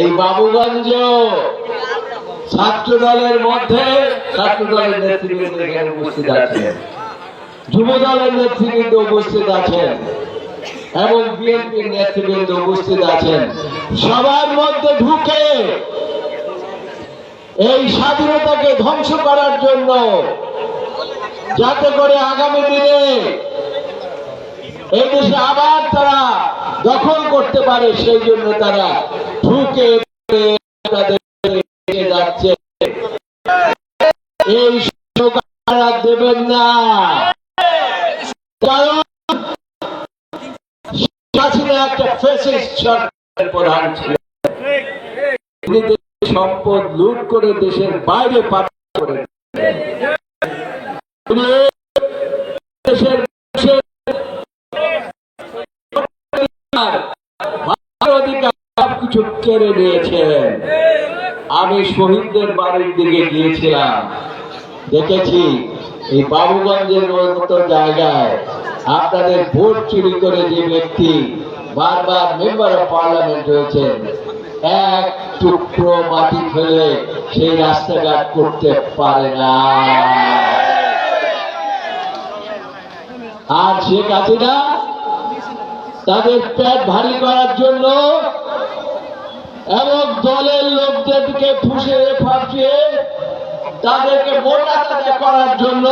এই বাবুগঞ্জ ছাত্র দলের মধ্যে ছাত্র দলের নেতৃবৃন্দ উপস্থিত আছেন। যুব দলের নেতৃবৃন্দ উপস্থিত আছেন এবং বিএনপির নেতৃবৃন্দ উপস্থিত আছেন। সবার মধ্যে ঢুকে এই স্বাধীনতাকে ধ্বংস করার জন্য যাতে করে আগামী দিনে এই দেশে আবার তারা দখল করতে পারে, সেই জন্য তারা যাচ্ছে। এই দেবেন না। সম্পদ লুট করে দেশের বাইরে পাচার করে তিনি দেশের মানুষের ভালো অধিকার কেড়ে নিয়েছেন আমি শহীদদের বাড়ির দিকে গিয়েছিলাম। দেখেছি, এই বাবুগঞ্জের মতো জায়গায় আপনাদের ভোট চুরি করে যে ব্যক্তি বারবার মেম্বার অফ পার্লামেন্ট হয়েছেন, এক টুকরো মাটি ফেলে সেই রাস্তাঘাট করতে পারে না। আর শেখ হাসিনা তাদের পেট ভারী করার জন্য এবং দলের লোকদেরকে ফুসে ফাঁসিয়ে তাদেরকে মোটা তাজা করার জন্য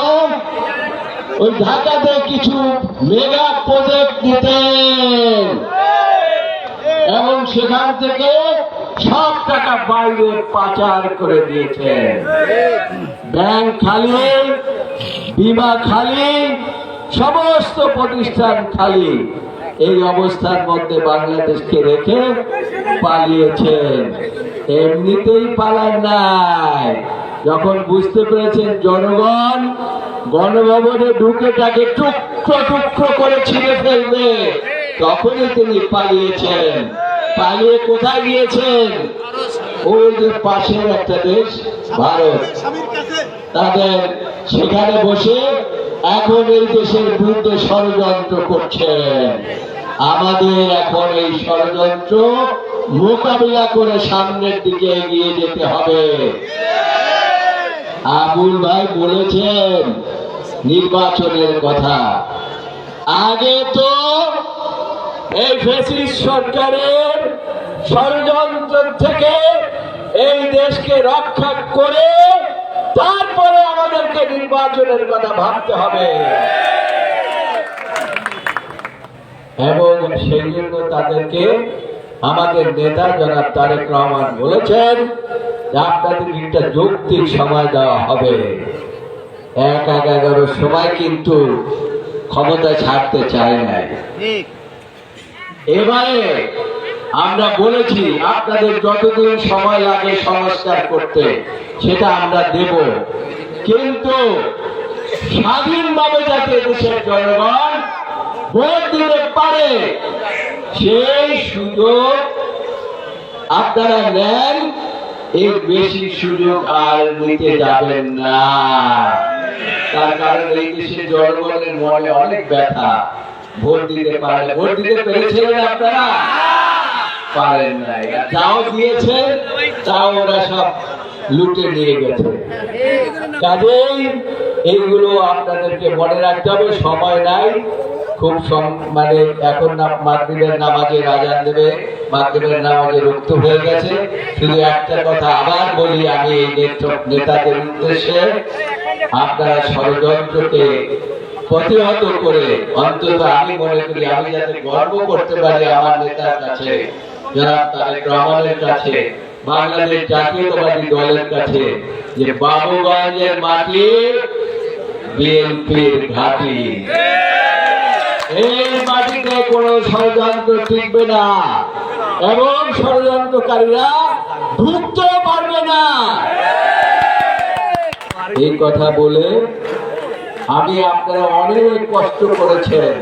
ওই ঢাকাতে কিছু মেগা প্রজেক্ট দিতেন এবং সেখান থেকে সব টাকা বাইরে পাচার করে দিয়েছেন। ব্যাংক খালি, বিমা খালি, সমস্ত প্রতিষ্ঠান খালি। এই অবস্থার মধ্যে বাংলাদেশকে রেখে পালিয়েছেন। এমনিতেই পালান নাই। যখন বুঝতে পেরেছেন জনগণ গণভবনে ঢুকে তাকে টুকরো টুকরো করে ছিঁড়ে ফেলবে, তখনই তিনি পালিয়েছেন। পালিয়ে কোথায় গিয়েছেন? ওই যে পাশের একটা দেশ, ভারত। তাদের সেখানে বসে এখন এই দেশের বিরুদ্ধে ষড়যন্ত্র করছেন আমাদের এখন এই ষড়যন্ত্র মোকাবিলা করে সামনের দিকে এগিয়ে যেতে হবে। আবুল ভাই বলেছেন, নির্বাচনের কথা। আগে তো এই ফেসিস সরকারের ষড়যন্ত্র থেকে এই দেশকে রক্ষা করে তারপরে আমাদেরকে নির্বাচনের কথা ভাবতে হবে। এবং সেই জন্য তাদেরকে আমাদের নেতা জনাব তারেক রহমান বলেছেন আপনাদের একটা যৌক্তিক সময় দেওয়া হবে। এক এক এগারোর সময় কিন্তু ক্ষমতা ছাড়তে চায় না এবারে আমরা বলেছি, আপনাদের যতদিন সময় লাগে সংস্কার করতে সেটা আমরা দেব। কিন্তু স্বাধীনভাবে যাতে দেশের জনগণ ভোট দিতে পারে, সেই সুযোগ আপনারা নেন। এর বেশি সুযোগ আর নিতে যাবেন না। তার কারণ এই দেশের জনগণের মনে অনেক ব্যথা। ভোট দিতে পারে ভোট দিতে পেরেছিলেন আপনারা? পারেন নাই। তাও দিয়েছেন দিয়েছে তাও ওরা সব লুটে নিয়ে গেছে। কাজেই এইগুলো আপনাদেরকে মনে রাখতে হবে, সময় নাই। খুব মানে এখন না নামাজে রাজান দেবে, মাগরিবের নামাজে রুক্ত হয়ে গেছে। শুধু একটা কথা আবার বলি, আমি এই নেতাদের উদ্দেশ্যে আপনারা ষড়যন্ত্রকে প্রতিহত করে, অন্তত আমি মনে করি, আমি যাতে গর্ব করতে পারি আমার নেতার কাছে, জনাব তারেক রহমানের কাছে বাংলাদেশ জাতীয়তাবাদী দলের কাছে যে বাবুগঞ্জের মাটি, বিএনপির ঘাঁটি। এই মাটিতে কোন ষড়যন্ত্র টিকবে না এবং ষড়যন্ত্রকারীরা ঢুকতেও পারবে না। এই কথা বলে আমি আপনারা অনেক কষ্ট করেছেন।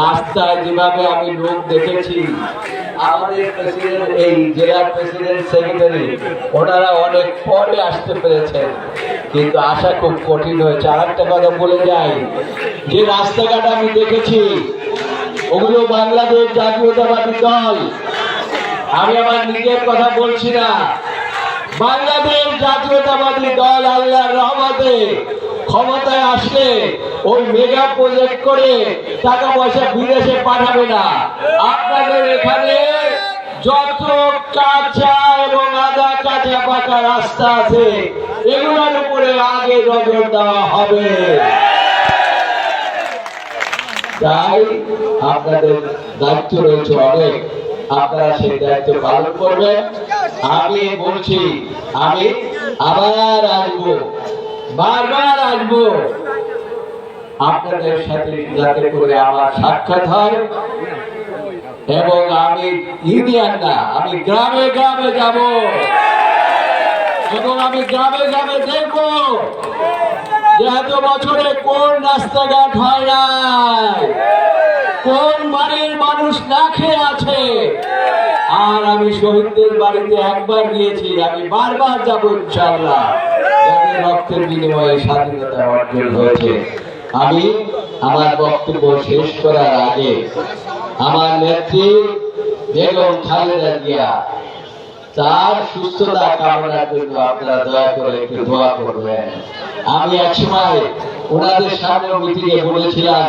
রাস্তায় যেভাবে আমি লোক দেখেছি আমাদের প্রেসিডেন্ট, এই জেলার প্রেসিডেন্ট সেক্রেটারি, ওনারা অনেক পরে আসতে পেরেছেন। কিন্তু আসা খুব কঠিন হয়েছে। আর একটা কথা বলে যাই, যে রাস্তাঘাট আমি দেখেছি, ওগুলো বাংলাদেশ জাতীয়তাবাদী দল। আমি আমার নিজের কথা বলছি না। বাংলাদেশ জাতীয়তাবাদী দল আল্লাহর রহমতে ক্ষমতায় আসলে ওই মেগা প্রজেক্ট করে টাকা পয়সা বিদেশে পাঠাবে না। আপনাদের এখানে যত কাঁচা এবং আধা কাঁচা পাকা রাস্তা আছে, এগুলোর উপরে আগে নজর দেওয়া হবে। তাই আপনাদের দায়িত্ব রয়েছে অনেক। আপনারা সেই দায়িত্ব পালন করবেন। আমি বলছি, আমি আবার আসব। বারবার আসব। আপনাদের সাথে যাতে করে আমার সাক্ষাৎ হয় এবং আমি ইউনিয়ন না, আমি গ্রামে গ্রামে যাব। এবং আমি গ্রামে গ্রামে দেখব যে এত বছরে কোন রাস্তাঘাট হয় নাই। কোন বাড়ির মানুষ না খেয়ে আছে? আর আমি শহীদদের বাড়িতে একবার গিয়েছি, আমি বারবার যাব ইনশাআল্লাহ। রক্তের বিনিময়ে স্বাধীনতা অর্জন হয়েছে। আমি আমার বক্তব্য শেষ করার আগে আমার নেত্রী বেগম খালেদা জিয়া, তার সুস্থতা কামনার জন্য আপনারা দয়া করে একটু দোয়া করবেন। আমি এক সময় ওনাদের সামনে মিটিং এ বলেছিলাম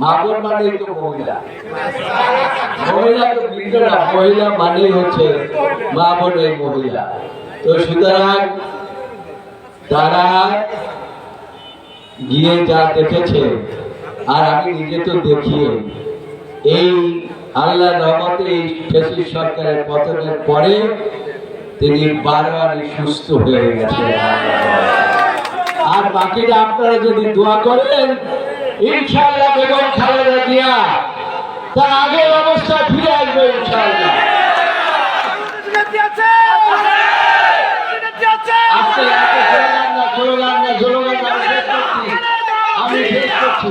মা বোন মানেই তো মহিলা। মহিলা তো বৃদ্ধ না, মহিলা মানেই হচ্ছে মা বোনের মহিলা। তো সুতরাং তারা গিয়ে যা দেখেছে, আর আমি নিজে তো এই আল্লাহ রহমতে এই সরকারের পতনের পরে তিনি বারবারই সুস্থ হয়ে গেছেন। আর বাকিটা আপনারা যদি দোয়া করেন ইনশাআল্লাহ বেগম খালেদা জিয়া তার আগের অবস্থা ফিরে আসবে ইনশাআল্লাহ। আমি শেষ করছি।